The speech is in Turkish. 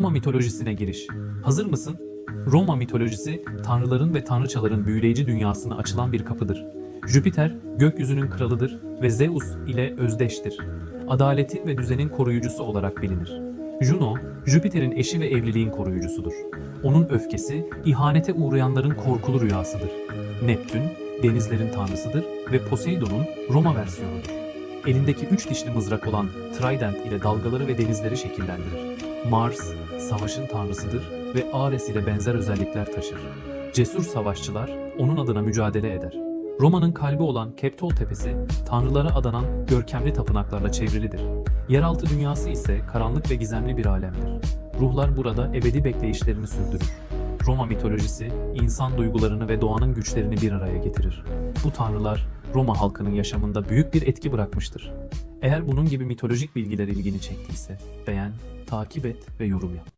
Roma mitolojisine giriş. Hazır mısın? Roma mitolojisi, tanrıların ve tanrıçaların büyüleyici dünyasına açılan bir kapıdır. Jüpiter, gökyüzünün kralıdır ve Zeus ile özdeştir. Adaletin ve düzenin koruyucusu olarak bilinir. Juno, Jüpiter'in eşi ve evliliğin koruyucusudur. Onun öfkesi, ihanete uğrayanların korkulu rüyasıdır. Neptün, denizlerin tanrısıdır ve Poseidon'un Roma versiyonudur. Elindeki üç dişli mızrak olan Trident ile dalgaları ve denizleri şekillendirir. Mars, savaşın tanrısıdır ve Ares ile benzer özellikler taşır. Cesur savaşçılar onun adına mücadele eder. Roma'nın kalbi olan Kapitol Tepesi, tanrılara adanan görkemli tapınaklarla çevrilidir. Yeraltı dünyası ise karanlık ve gizemli bir alemdir. Ruhlar burada ebedi bekleyişlerini sürdürür. Roma mitolojisi, insan duygularını ve doğanın güçlerini bir araya getirir. Bu tanrılar, Roma halkının yaşamında büyük bir etki bırakmıştır. Eğer bunun gibi mitolojik bilgiler ilgini çektiyse, beğen, takip et ve yorum yap.